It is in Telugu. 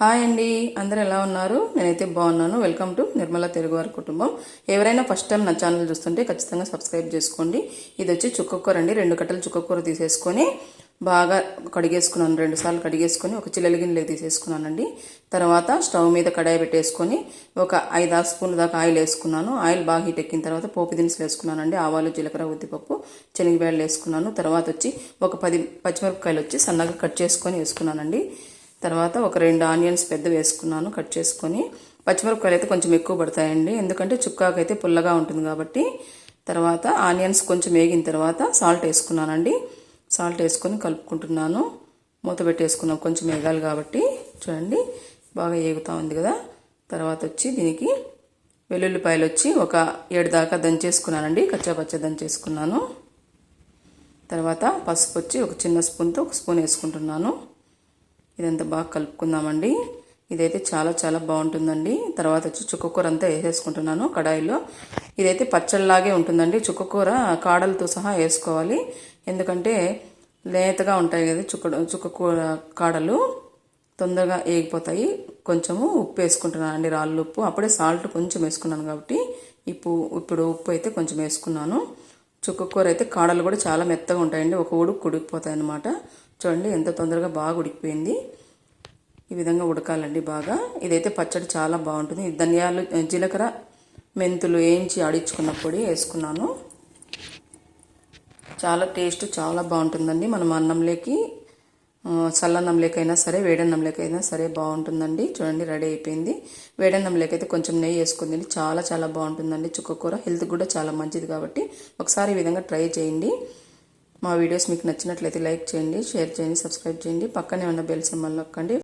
హాయ్ అండి. అందరూ ఎలా ఉన్నారు? నేనైతే బాగున్నాను. వెల్కమ్ టు నిర్మల తెలుగువారి కుటుంబం. ఎవరైనా ఫస్ట్ టైం నా ఛానల్ చూస్తుంటే ఖచ్చితంగా సబ్స్క్రైబ్ చేసుకోండి. ఇది వచ్చి చుక్కకూర అండి. రెండు కట్టలు చుక్కకూర తీసేసుకొని బాగా కడిగేసుకున్నాను. రెండు సార్లు కడిగేసుకొని ఒక చిల్లెల గిన్నెలోకి తీసేసుకున్నానండి. తర్వాత స్టవ్ మీద కడాయి పెట్టేసుకొని ఒక ఐదు ఆరు స్పూన్ల దాకా ఆయిల్ వేసుకున్నాను. ఆయిల్ బాగా హీట్ ఎక్కిన తర్వాత పోపు దినుసులు వేసుకున్నానండి. ఆవాలు జీలకర్ర ఉద్దిపప్పు శనగబేడలు వేసుకున్నాను. తర్వాత వచ్చి ఒక పది పచ్చిమిరపకాయలు వచ్చి సన్నగా కట్ చేసుకొని వేసుకున్నానండి. తర్వాత ఒక రెండు ఆనియన్స్ పెద్ద వేసుకున్నాను కట్ చేసుకొని. పచ్చిమిరపకాయలు అయితే కొంచెం ఎక్కువ పడతాయండి. ఎందుకంటే చుక్కాకు అయితే పుల్లగా ఉంటుంది కాబట్టి. తర్వాత ఆనియన్స్ కొంచెం వేగిన తర్వాత సాల్ట్ వేసుకున్నానండి. సాల్ట్ వేసుకొని కలుపుకుంటున్నాను. మూత పెట్టేసుకున్నాం కొంచెం వేగాలి కాబట్టి. చూడండి బాగా ఏగుతూ ఉంది కదా. తర్వాత వచ్చి దీనికి వెల్లుల్లిపాయలు వచ్చి ఒక ఏడు దాకా దంచేసుకున్నానండి. కచ్చాపచ్చ దంచేసుకున్నాను. తర్వాత పసుపు వచ్చి ఒక చిన్న స్పూన్తో ఒక స్పూన్ వేసుకుంటున్నాను. ఇదంతా బాగా కలుపుకుందామండి. ఇదైతే చాలా చాలా బాగుంటుందండి. తర్వాత వచ్చి చుక్కకూర అంతా వేసేసుకుంటున్నాను కడాయిలో. ఇదైతే పచ్చళ్ళలాగే ఉంటుందండి. చుక్కకూర కాడలతో సహా వేసుకోవాలి. ఎందుకంటే లేతగా ఉంటాయి కదా చుక్క చుక్కకూర కాడలు. తొందరగా ఏగిపోతాయి. కొంచెము ఉప్పు వేసుకుంటున్నాను అండి. రాళ్ళు ఉప్పు. అప్పుడే సాల్ట్ కొంచెం వేసుకున్నాను కాబట్టి ఇప్పుడు ఇప్పుడు ఉప్పు అయితే కొంచెం వేసుకున్నాను. చుక్కకూర అయితే కాడలు కూడా చాలా మెత్తగా ఉంటాయండి. ఒక ఉడుకు ఉడికిపోతాయి అన్నమాట చూడండి ఎంత తొందరగా బాగా ఉడికిపోయింది. ఈ విధంగా ఉడకాలండి బాగా. ఇదైతే పచ్చడి చాలా బాగుంటుంది. ధనియాలు జీలకర్ర మెంతులు వేయించి ఆడించుకున్న పొడి వేసుకున్నాను. చాలా టేస్ట్ చాలా బాగుంటుందండి. మనం అన్నంలోకి చల్లన్నంలోకైనా సరే వేడన్నంలోకైనా సరే బాగుంటుందండి. చూడండి రెడీ అయిపోయింది. వేడన్నంలోకి అయితే కొంచెం నెయ్యి వేసుకుందండి చాలా చాలా బాగుంటుందండి. చుక్కకూర హెల్త్ కూడా చాలా మంచిది కాబట్టి ఒకసారి ఈ విధంగా ట్రై చేయండి. మా వీడియోస్ మీకు నచ్చినట్లయితే లైక్ చేయండి షేర్ చేయండి సబ్స్క్రైబ్ చేయండి. పక్కనే ఉన్న బెల్ సింబల్ నొక్కండి.